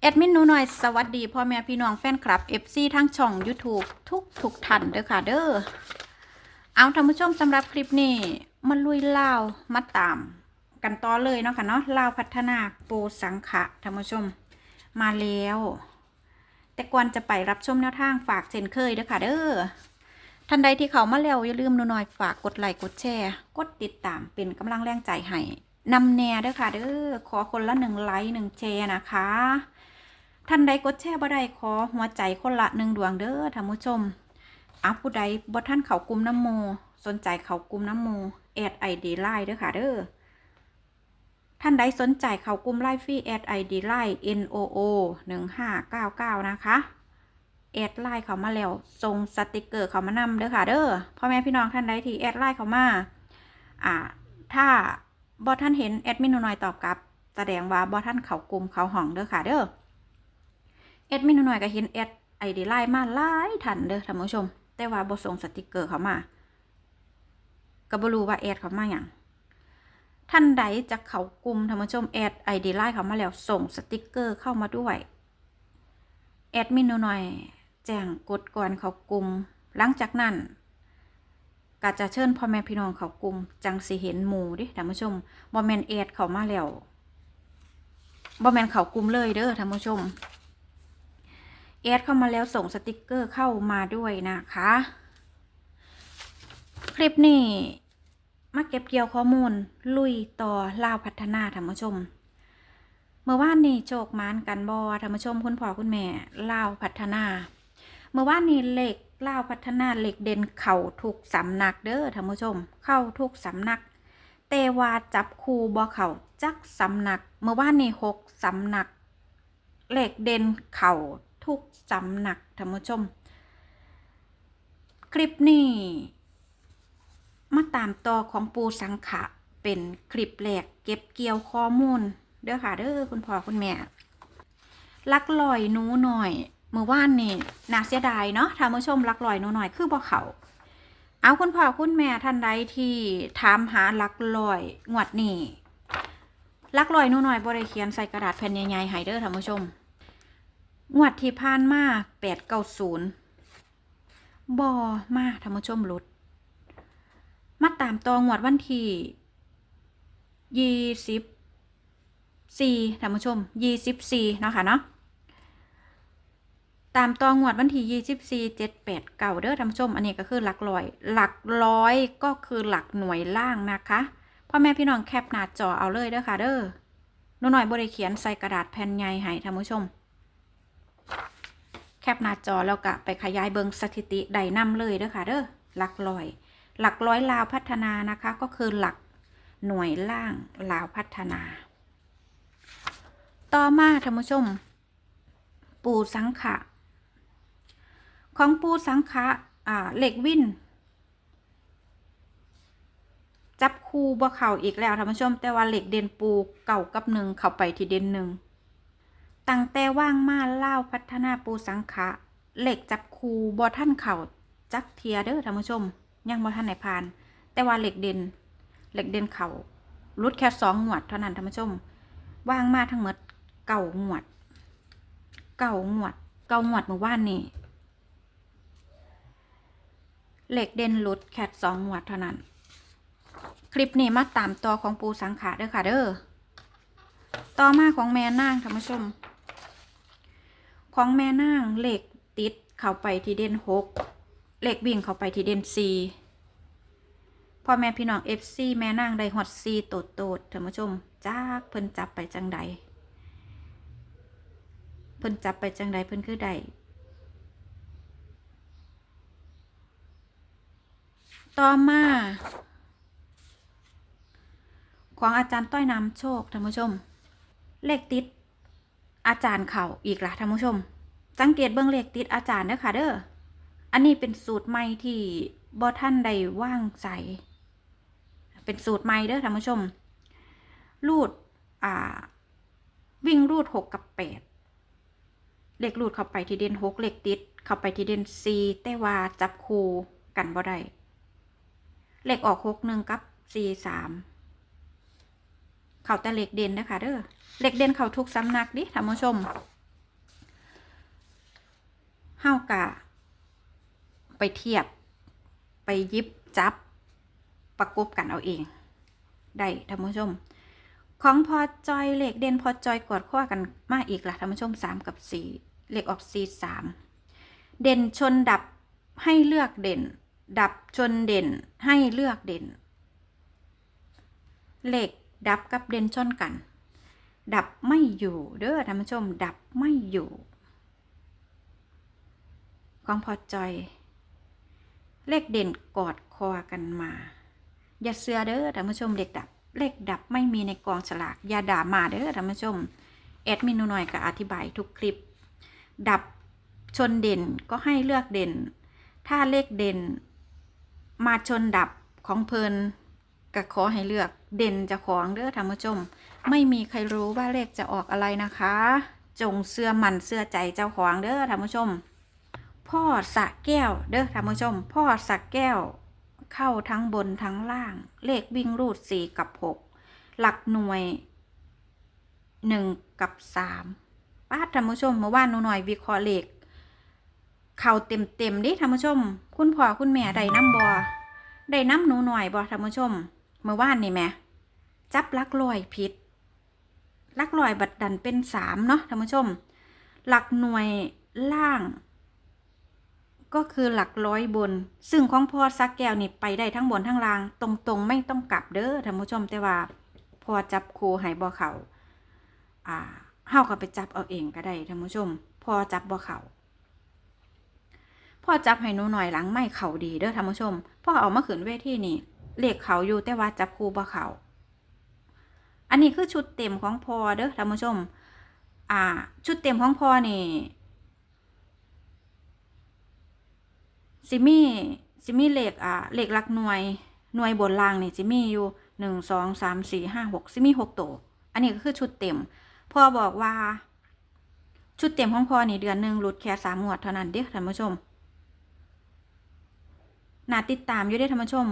แอดมินหนูหน่อยสวัสดีพ่อแม่พี่น้องแฟนคลับ FC ทั้งช่อง YouTube ทุกทุกท่านเด้อค่ะเด้อเอาท่านผู้ชมสำหรับคลิปนี้มาลุยเล่ามาตาม กันต่อเลยเนาะค่ะเนาะเล่าพัฒนาโปรสังขะท่านผู้ชมมาแล้ว แต่ก่อนจะไปรับชมแนวทางฝากเช่นเคยเด้อค่ะเด้อท่านใดที่เขามาแล้วอย่าลืมหนูหน่อยฝากกดไลค์กดแชร์ กดติดตามเป็นกำลังแรงใจให้นำแน่เด้อค่ะเด้อขอคนละหนึ่งไลค์หนึ่งแชร์นะคะ ท่านใดกดแชร์บ่ได้ขอหัวใจคนละหนึ่งดวงเด้อท่านผู้ชมอาผู้ใดบ่ท่านเขากลุ่มน้ำโม สนใจเขากลุ่มน้ำโมแอดไอดีไลน์เด้อค่ะเด้อท่านใดสนใจเขากลุ่มไลน์ฟรีแอดไอดีไลน์ N O O หนึ่งห้าเก้าเก้านะคะแอดไลน์เขามาแล้วส่งสติกเกอร์เขามานำเด้อค่ะเด้อพ่อแม่พี่น้องท่านใดที่แอดไลน์เขามาอ่าถ้าบ่ท่านเห็นแอดมินหน่อยตอบกลับ แสดงว่าบ่ท่านเขากลุ่มเขาห้องเด้อค่ะเด้อ แอดมินหน่อยก็เห็นแอดไอเดีไลน์มาหลายทันเด้อท่านผู้ชม แต่ว่าบ่ส่งสติกเกอร์เขามาก็บ่รู้ว่าแอดเขามาอย่างท่านใดจะเขากลุ่มท่านผู้ชมแอดไอเดีไลน์เขามาแล้วส่งสติกเกอร์เข้ามาด้วยแอดมินหน่อยแจ้งกดก่อนเขากลุ่มหลังจากนั้นก็จะเชิญพ่อแม่พี่น้องเขากลุ่มจังสิเห็นหมูดิท่านผู้ชมบ่แมนแอดเขามาแล้วบ่แมนเขากลุ่มเลยเด้อท่านผู้ชม แอดเข้ามาแล้วส่งสติกเกอร์เข้ามาด้วยนะคะ คลิปนี้มาเก็บเกี่ยวข้อมูล ลุยต่อลาวพัฒนาธรรมชม เมื่อวานนี้โชคมานกันบอธรรมชมคุณพ่อคุณแม่ลาวพัฒนา เมื่อวานนี้เหล็กลาวพัฒนาเหล็กเด่นเข่าทุกสำนักเด้อธรรมชม เข้าทุกสำนักแต่ว่าจับคูบอเข่าจักสำนัก เมื่อวานนี้หกสำนักเหล็กเด่นเข่า ทุกสำนักท่านผู้ชม คลิปนี้มาตามต่อของปูสังขะเป็นคลิปแรกเก็บเกี่ยวข้อมูล เด้อค่ะเด้อคุณพ่อคุณแม่ลักลอยหนูหน่อยเมื่อวานนี่น่าเสียดายเนาะท่านผู้ชมลักลอยหนูหน่อยคือบ่เขาเอาคุณพ่อคุณแม่ท่านใดที่ถามหาลักลอยงวดนี้ลักลอยหนูหน่อยบริเขียนใส่กระดาษแผ่นใหญ่ๆให้เด้อท่านผู้ชม งวดที่ผ่านมาแปดเก้าศูนย์บอมาท่านผู้ชมหลุด มาตามตองวดวันที่ยี่สิบสี่ท่านผู้ชมยี่สิบสี่เนาะค่ะเนาะตามตองวดวันที่ยี่สิบสี่เจ็ดแปดเก่าเด้อท่านผู้ชม อันนี้ก็คือหลักร้อย หลักร้อยก็คือหลักหน่วยล่างนะคะพ่อแม่พี่น้องแคปหน้าจอเอาเลยเด้อค่ะเด้อหนูหน่อยบริเขียนใส่กระดาษแผ่นใหญ่ให้ท่านผู้ชม แคปหน้าจอแล้วก็ไปขยายเบิงสถิติใดนำเลยเด้อค่ะเด้อหลักร้อย หลักร้อยลาวพัฒนานะคะก็คือหลักหน่วยล่างลาวพัฒนา ต่อมาท่านผู้ชม ปูสังขะ ของปูสังขะอ่าเหล็กวินจับคูบ่เข่าอีกแล้วท่านผู้ชม แต่ว่าเหล็กเด่นปูเก่ากับหนึ่งเข้าไปที่เด่นหนึ่ง ตั้งแต่ว่างมาเล่าพัฒนาปูสังขะเหล็กจับคูบอท่านเข่าจักเทียเด้อท่านผู้ชม ยังบอท่านไหนผ่าน แต่ว่าเหล็กเด่นเหล็กเด่นเข่ารุดแค่สองหวดเท่านั้นท่านผู้ชม ว่างมาทั้งหมดเก่าหวด เก่าหวด เก่าหวดเมื่อวานนี้เหล็กเด่นรุดแค่สองหวดเท่านั้น คลิปนี้มาตามต่อของปูสังขะเด้อค่ะเด้อต่อมาของแม่นางท่านผู้ชม ของแม่นางเหล็กติดเข้าไปที่เด่นหกเหล็กวิ่งเข้าไปที่เด่นสี่พ่อแม่พี่น้องเอฟซีแม่นางได้ฮอตซีโตดโตดท่านผู้ชมจากเพิ่นจับไปจังใดเพิ่นจับไปจังใดเพิ่นคือใดต่อมา ของอาจารย์ต้อยนำโชคท่านผู้ชม เลขติด อาจารย์เข่าอีกละท่านผู้ชม สังเกตเบื้องเลขติดอาจารย์เด้อค่ะเด้อ อันนี้เป็นสูตรใหม่ที่บอท่านใดว่างใสเป็นสูตรใหม่เด้อท่านผู้ชม รูด อ่า วิ่งรูดหกกับแปดเลขรูดเข้าไปที่เด่นหกเลขติด เข้าไปที่เด่นสี่แต่ว่าจับคูกันบ่ได้เลขออกหกหนึ่งกับสี่สามเขาแต่เหล็กเด่นนะคะเด้อเหล็กเด่นเขาทุกสำนักดิท่านผู้ชม เฮากะ ไปเทียบ ไปยิบจับ ประกบกันเอาเอง ได้ท่านผู้ชม ของพอจอยเหล็กเด่นพอจอยกดข้อกันมากอีกละท่านผู้ชมสามกับสี่เหล็กออกสี่สามเด่นชนดับให้เลือกเด่น ดับชนเด่นให้เลือกเด่นเหล็กดับกับเด่นชนกัน ดับไม่อยู่เด้อท่านผู้ชม ดับไม่อยู่ ของพอจอยเลขเด่นกอดคอกันมา อย่าเสือเด้อท่านผู้ชมเด็กดับ เลขดับไม่มีในกองฉลาก อย่าด่ามาเด้อท่านผู้ชมแอดมินหน่อยก็อธิบายทุกคลิป ดับชนเด่นก็ให้เลือกเด่น ถ้าเลขเด่น มาชนดับของเพลินก็ขอให้เลือกเด่นจะของเด้อท่านผู้ชม ไม่มีใครรู้ว่าเลขจะออกอะไรนะคะ จงเสื้อมันเสื้อใจเจ้าของเด้อท่านผู้ชม พ่อสะแก้ว เด้อท่านผู้ชม พ่อสะแก้ว เข้าทั้งบนทั้งล่าง เลขวิ่งรูดสี่กับหกหลักหน่วยหนึ่งกับสามป้าท่านผู้ชมเมื่อวานหนูหน่อยวิเคราะห์เลขเข่าเต็มเต็มดิท่านผู้ชม คุณพ่อคุณแม่ได้น้ำบอได้น้ำหนูหน่อยบอท่านผู้ชม เมื่อวานนี่แม่จับลักลอยผิดลักลอยบัดดันเป็นสามเนาะท่านผู้ชม หลักหน่วยล่าง ก็คือหลักร้อยบน ซึ่งของพอซักแก้วนี่ไปได้ทั้งบนทั้งล่าง ตรงๆ ไม่ต้องกลับเด้อท่านผู้ชมแต่ว่าพอจับครูให้บ่อเขาอ่าเฮาก็ไปจับเอาเองก็ได้ท่านผู้ชม พอจับบ่อเขาพ่อจับให้หนูหน่อยหลังไม่เข่าดีเด้อท่านผู้ชมพ่อเอามาขืนเวทีนี่เลขเขาอยู่แต่ว่าจับครูบ่อเขาอันนี้คือชุดเต็มของพอเด้อท่านผู้ชม อ่า ชุดเต็มของพอนี่ ซิมี่ซิมี่เหล็กอ่าเหล็กหลักหน่วยหน่วยบนล่างนี่ซิมี่อยู่หนึ่งสองสามสี่ห้าหกซิมี่หกตัวอันนี้ก็คือชุดเต็มพ่อบอกว่า ชุดเต็มของพ่อนี่เดือนหนึ่งหลุดแค่สามงวดเท่านั้นเด้อท่านผู้ชมน่าติดตามอยู่ได้ท่านผู้ชม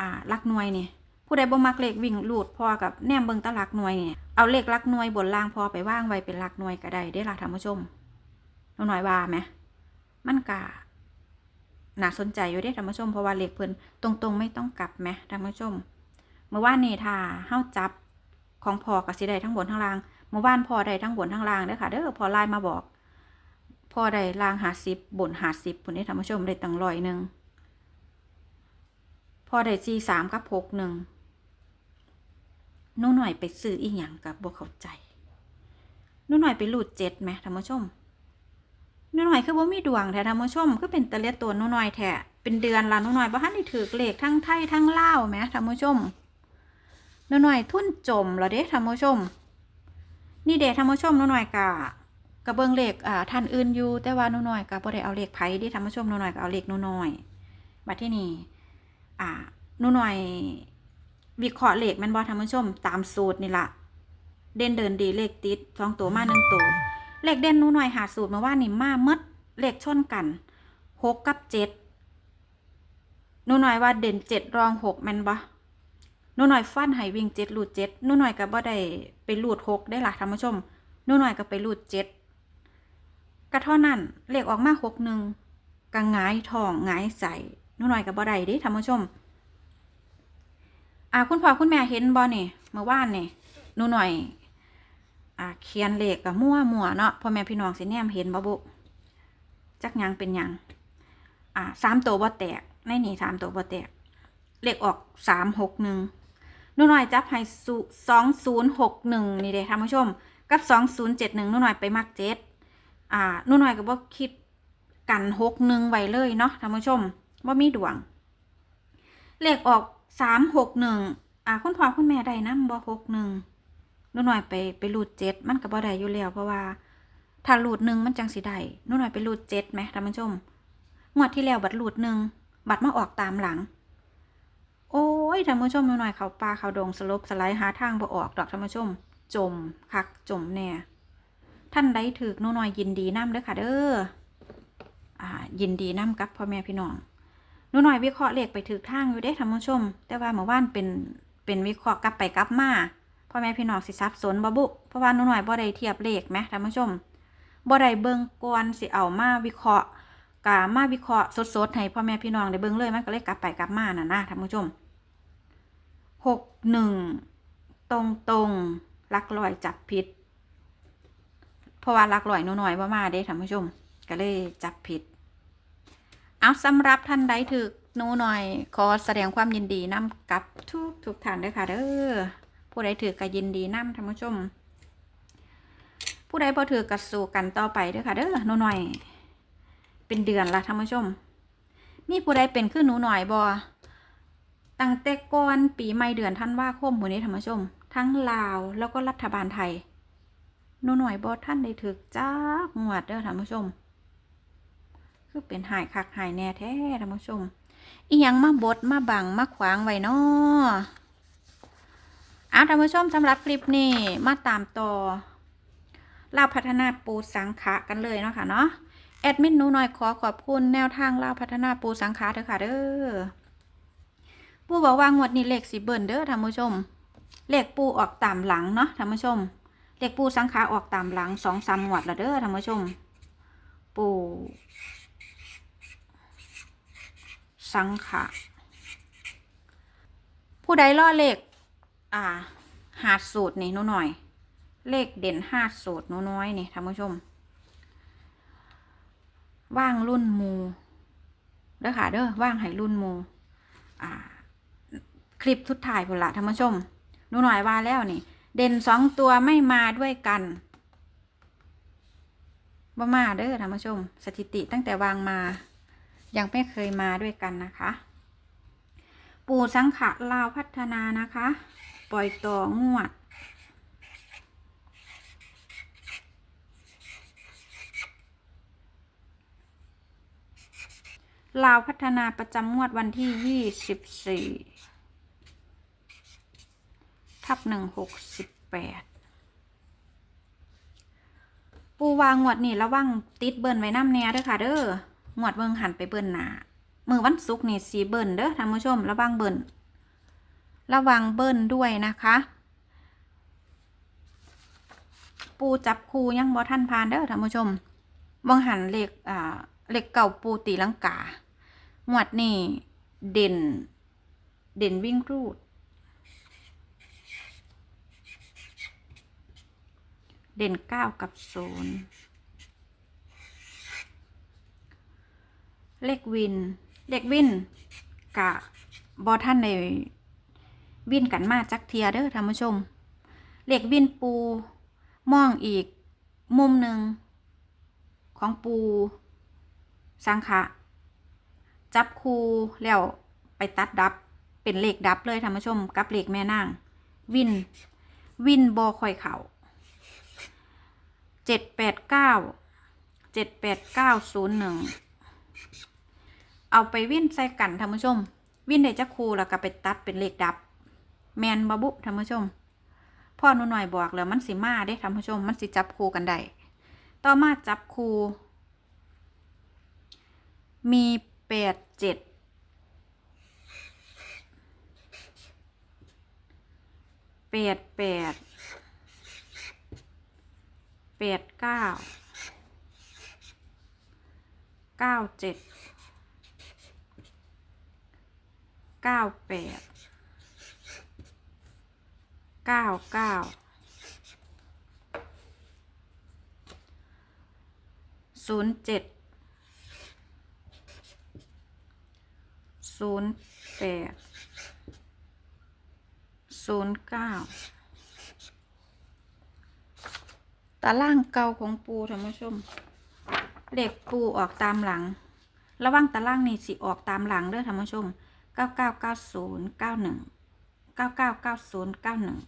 อ่าลักหน่วยนี่ผู้ใดบ่มักเลขวิ่งหลุดพอกับแนมเบิงตะลักหน่วยนี่เอาเลขหลักหน่วยบนล่างพอไปว่างไว้เป็นลักหน่วยก็ได้ได้ล่ะท่านผู้ชมหน่อยว่าไหมมันกะ น่าสนใจอยู่เด้ท่านผู้ชมเพราะว่าเลขเพิ่นตรงๆ ไม่ต้องกลับแหมท่านผู้ชม เมื่อวานนี้ถ้าเฮาจับของพอกับสิได้ทั้งบนทั้งล่าง เมื่อวานพอได้ทั้งบนทั้งล่างเด้อค่ะเด้อพอไลน์มาบอกพอได้ล่างหาสิบบนหาสิบพุ่นนี้ท่านผู้ชมได้ตังร้อยหนึ่งพอได้จีสามกับหกหนึ่งนูหน่อยไปซื้ออีหยังกับบวเข้าใจนูหน่อยไปหลุดเจ็ดไหมท่านผู้ชม นูหน่อยคือบ่มีดวงแท้ท่านผู้ชมคือเป็นตะเลียตัวนูหน่อยแท้เป็นเดือนละนูหน่อยบ่ทันได้ถือเลขทั้งไทยทั้งลาวแหมท่านผู้ชมนูหน่อยทุ่นจมแล้วเด้ท่านผู้ชม นี่เด้ท่านผู้ชมนูหน่อยกะกะเบิ่งเลขอ่าท่านอื่นอยู่แต่ว่านูหน่อยกะบ่ได้เอาเลขไผเดิท่านผู้ชมนูหน่อยก็เอาเลขนูหน่อยบัดที่นี่อ่านูหน่อยวิเคราะห์เลขแม่นบ่ท่านผู้ชมตามสูตรนี่ล่ะเด่นเดินดีเลขติดสองตัวมาหนึ่งตัว เลขเด่นนูหน่อยหาสูตรมาว่านี่มาเมดเลขชนกันหกกับเจ็ดนูหน่อยว่าเด่นเจ็ดรองหกแมนบ่หนูหน่อยฟันให้วิ่งเจ็ดลูดเจ็ดนูหน่อยก็บ่ได้ไปลูดหกได้ล่ะท่านผู้ชมนูหน่อยก็ไปลูดเจ็ดก็เท่านั้นเลขออกมาหกหนึ่งก็หงายทองหงายใส่นูหน่อยก็บ่ได้ดิท่านผู้ชมอ่าคุณพ่อคุณแม่เห็นบ่นี่เมื่อวานนี่หนูหน่อย อ่าเขียนเลขกับมั่วมั่วเนาะพ่อแม่พี่น้องสิแนมเห็นบ่บุจักยังเป็นยังอ่าสามตัวบ่แตกในนี่สามตัวบ่แตก เลขออกสามหกหนึ่งหนูหน่อยจับให้สองศูนย์หกหนึ่งนี่เด้ท่านผู้ชม กับสองศูนย์เจ็ดหนึ่งหนูหน่อยไปมักเจ็ดอ่าหนูหน่อยก็บ่คิดกันหกหนึ่งไว้เลยเนาะท่านผู้ชมว่ามีดวง เลขออกสามหกหนึ่งอ่าคุณพ่อคุณแม่ได้นำบ่หกหนึ่ง หนูหน่อยไปไปรูดเจ็ดมันก็บ่ได้อยู่แล้วเพราะว่า ถ้ารูดหนึ่งมันจังสิได้หนูหน่อยไปรูดเจ็ดไหมท่านผู้ชมงวดที่แล้วบัตรรูดหนึ่งบัตรมาออกตามหลัง โอ้ยท่านผู้ชมหนูหน่อยเขาปลาเขาดงสลบสไลด์หาทางบ่ออกดอกท่านผู้ชม จมคักจมแน่ท่านใดถือหนูหน่อยยินดีน้ำเด้อค่ะเด้ออ่ายินดีน้ำกับพ่อแม่พี่น้องหนูหน่อยวิเคราะห์เลขไปถือทางอยู่เด้ท่านผู้ชม แต่ว่าเมื่อวานเป็นเป็นวิเคราะห์กลับไปกลับมา พ่อแม่พี่น้องสิซับสนบ่บุเพราะว่าหนูหน่อยบ่ได้เทียบเลขไหมท่านผู้ชมบ่ได้เบิ่งก่อนสิเอามาวิเคราะห์กะมาวิเคราะห์สดๆให้พ่อแม่พี่น้องได้เบิ่งเลยมันก็เลยกลับไปกลับมาน่ะนะท่านผู้ชมหกหนึ่งตรงตรงลักลอยจับผิด เพราะว่าลักลอยหน้อยๆว่มาเด้ท่านผู้ชม ก็เลยจับผิด เอาสำหรับท่านใดถึกหนูหน่อยขอแสดงความยินดีนํกับทุกทุกท่านด้วยค่ะเด้อ ผู้ใดถือก็ยินดีนํท่านผู้ชม ผู้ใดพอถือก็สู้กันต่อไปเด้อค่ะเด้อหนูหน่อย เป็นเดือนละท่านผู้ชม มีผู้ใดเป็นขึ้นหนูหน่อยบอตั้งแต่ก่อนปีใหม่เดือนธันว่าคมหมู่นี้ท่านผู้ชม ทั้งลาวแล้วก็รัฐบาลไทยหนูหน่อยบอท่านได้ถือจ้ากงวดเด้อท่านผู้ชมคือเป็นหายคักหายแน่แท้ท่านผู้ชม อียังมาบดมาบังมาขวางไว้นาะ เอาท่านผู้ชมสำหรับคลิปนี้มาตามต่อเล่าพัฒนาปูสังขะกันเลยเนาะค่ะเนาะแอดมินนูน่อยขอขอบคุณแนวทางเล่าพัฒนาปูสังขะเด้อค่ะเด้อปูบอกว่างวดนี้เลขสีเบิร์นเด้อท่านผู้ชม เลขปูออกตามหลังเนาะท่านผู้ชม เลขปูสังขะออกตามหลังสองสามงวดล้วเด้อท่านผู้ชม ปูสังขะผู้ใดล่อเลข อ่าหาดสูตรนี่หนูหน่อย เลขเด่นหาดสูตรหนูน้อยนี่ท่านผู้ชม ว่างรุ่นมูเด้อค่ะเด้อว่างให้รุ่นมูอ่า คลิปทุดถ่ายผลละท่านผู้ชมหนูหน่อยว่าแล้วนี่ เด่นสองตัวไม่มาด้วยกันบ่มาเด้อท่านผู้ชม สถิติตั้งแต่วางมา ยังไม่เคยมาด้วยกันนะคะ ปู่สังขะลาวพัฒนานะคะ ปล่อยต่องวด ลาวพัฒนาประจำงวดวันที่ยี่สิบสี่ทับหนึ่งหกสิบแปดปูวางงวดนี่ระวังติดเบิ้นไว้น้ำแน่เด้อค่ะเด้อ งวดเบิงหันไปเบิ้นหนามือวันศุกร์นี่สีเบิ้นเด้อท่านผู้ชมระวังเบิ้น ระวังเบิ้นด้วยนะคะ ปูจับคูยังบ่ท่านพานเด้อท่านผู้ชมวังหันเลขอ่าเลขเก่าปูตีลังกางวดนี่เด่น เด่นวิ่งรูด เด่นเก้ากับศูนย์เลขวิน เลขวินกะบอท่านใน วินกันมาจักเทียเด้อท่านผู้ชมเหลขวินปูมองอีก มุมหนึ่งของปู สังขะ จับคูแล้วไปตัดดับเป็นเหลขดับเลยท่านผู้ชม กับเหลขแม่นาง วิน วินบอคอยเขาเจ็ดแปดเก้าเจ็ดแปดเก้าศูนย์หนึ่งเอาไปวิ่นใส่กันท่านผู้ชม วินได้จักคูแล้วก็ไปตัดเป็นเหลขดับ แมนบาบุท่านผู้ชม พ่อหนูหน่อยบอกแล้วมันสิมาเด้ท่านผู้ชม มันสิจับคูกันได้ต่อมาจับคูมีแปดเจ็ดแปดแปดแปดเก้าเก้าเจ็ดเก้าแปด เก้าเก้าศูนย์เจ็ดศูนย์แปดศูนย์เก้าตารางเก่าของปูท่านผู้ชมเลขปูออกตามหลัง ระว่างตารางนี่สิออกตามหลังเด้อท่านผู้ชมเก้าเก้าเก้าศูนย์เก้าหนึ่งเก้าเก้าเก้าศูนย์เก้าหนึ่ง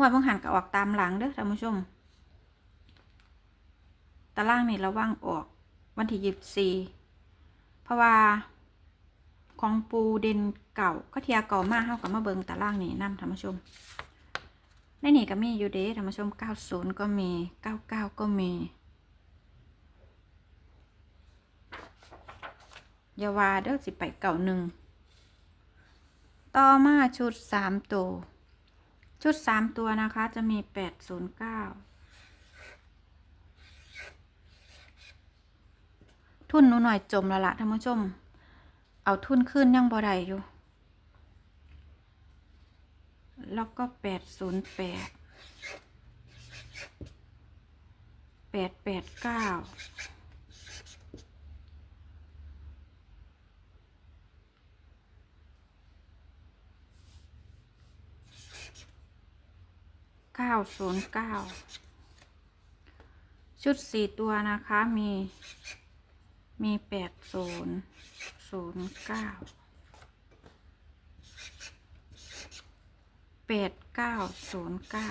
หัวดบางหันก็ออกตามหลังเด้อท่านผู้ชม ตารางนี่ระวังออกวันที่ยี่สิบสี่เพราะว่าของปูเด่นเก่าก็เทียเก่ามากเท่ากับมาเบิงตารางนี่นั่นท่านผู้ชมในนี่ก็มีอยู่เด้ท่านผู้ชม90ก็มี99ก็มียาวาเด้อสิไปเก่าหนึ่ง ต่อมาชุด3ตัว ชุดสามตัวนะคะจะมีแปดศูนย์เก้าทุนนูหน่อยจมละละท่านผู้ชม เอาทุนขึ้นยังบ่ได้อยู่ แล้วก็แปดศูนย์แปดแปดแปดเก้า เก้าศูนย์เก้าชุดสี่ตัวนะคะมีมีแปดศูนย์ศูนย์เก้าแปดเก้าศูนย์เก้า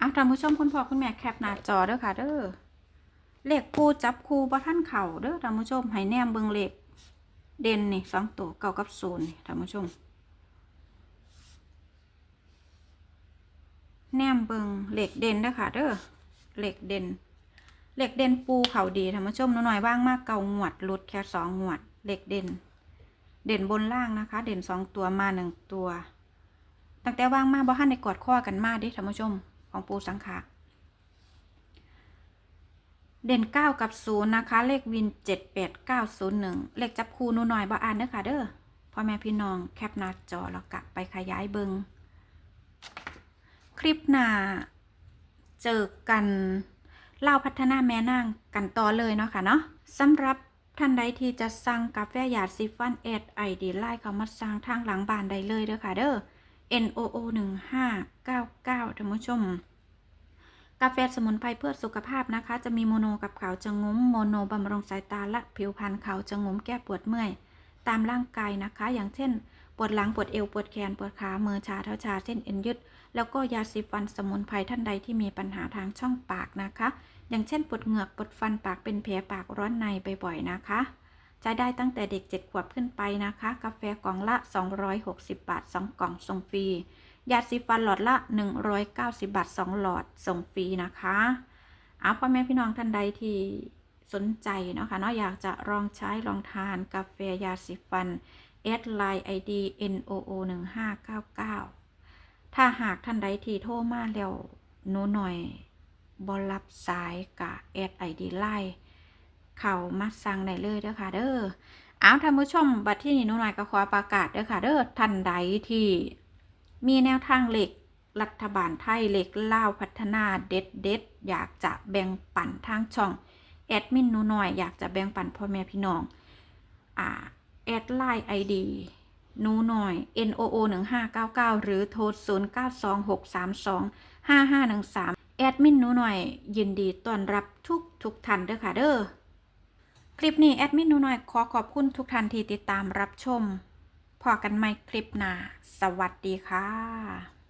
อะท่านผู้ชมคุณพ่อคุณแม่แคปหน้าจอเด้อค่ะเด้อเลขคู่จับคู่บ่ท่านเข่าเด้อท่านผู้ชมให้แนมเบิงเลข เด่นนี่สองตัวเก้ากับศูนย์นี่ท่านผู้ชม แนมเบิงเหล็กเด่นเด้อค่ะเด้อเหล็กเด่นเหล็กเด่นปูเขาดีท่านผู้ชมน่อยๆว่างมากเก่าหวดลุดแค่สองหวดเหล็กเด่น เด่นบนล่างนะคะ เด่นสองตัวมาหนึ่งตัวตั้งแต่ว่างมากบ่ทันได้กอดข้อกันมาเดิท่านผู้ชม ของปูสังขะ เด่นเก้ากับศูนย์นะคะ เลขวินเจ็ดแปดเก้าศูนย์หนึ่งเลขจับคูนูหน่อยบ่อ่านเด้อค่ะเด้อพ่อแม่พี่น้องแคปหน้าจอแล้วกะไปขยายเบิงคลิปหน้าเจอกันเล่าพัฒนาแม่นางกันต่อเลยเนาะค่ะเนาะสำหรับท่านใดที่จะสั่งกาแฟหยาดซิฟันเอดไอดีไล่เขามาสั่งทางหลังบ้านได้เลยเด้อค่ะเด้อ N O O 1 5 9 9ท่านผู้ชม กาแฟสมุนไพรเพื่อสุขภาพนะคะ จะมีโมโนกับขาวจะงุ้มโมโนบำรุงสายตาและผิวพรรณขาวจะงุ้มแก้ปวดเมื่อย ตามร่างกายนะคะ อย่างเช่น ปวดหลังปวดเอวปวดแขนปวดขามือชาเท้าชาเส้นเอ็นยึด แล้วก็ยาสีฟันสมุนไพรท่านใดที่มีปัญหาทางช่องปากนะคะ อย่างเช่นปวดเหงือกปวดฟันปากเป็นแผลปากร้อนในบ่อยๆนะคะใช้ได้ตั้งแต่เด็ก 7 ขวบขึ้นไปนะคะ กาแฟกล่องละ 260 บาท 2 กล่องส่งฟรี ยาสีฟันหลอดละ 190 บาท 2 หลอดส่งฟรีนะคะเอาพ่อแม่พี่น้องท่านใดที่สนใจเนาะคะเนาะอยากจะลองใช้ลองทานกาแฟยาสีฟันแอดไลน์ ID NOO 1599 ถ้าหากท่านใดที่โทรมาแล้วหนูหน่อยบอรับสายกะแอดไอดีไลน์เขามาสั่งได้เลยเด้อค่ะเด้อเอาท่านผู้ชมบัดที่นี่หนูหน่อยก็ขอประกาศเด้อค่ะเด้อท่านใดที่ มีแนวทางเหล็กรัฐบาลไทยเหล็กเล่าวพัฒนาเด็ดเด็ดอยากจะแบ่งปันทางช่อง แอดมินนูน่อยอยากจะแบ่งปันพ่อแม่พี่น้อง อ่า แอดไลน์ไอดีนูน่อย N O O 1599 หรือโทร 092632 5513 แอดมินนูน่อย ยินดีต้อนรับทุกทุกท่านเด้อค่ะเด้อคลิปนี้แอดมินนูน่อยขอขอบคุณทุกท่านที่ติดตามรับชม พอกันใหม่คลิปหน้า สวัสดีค่ะ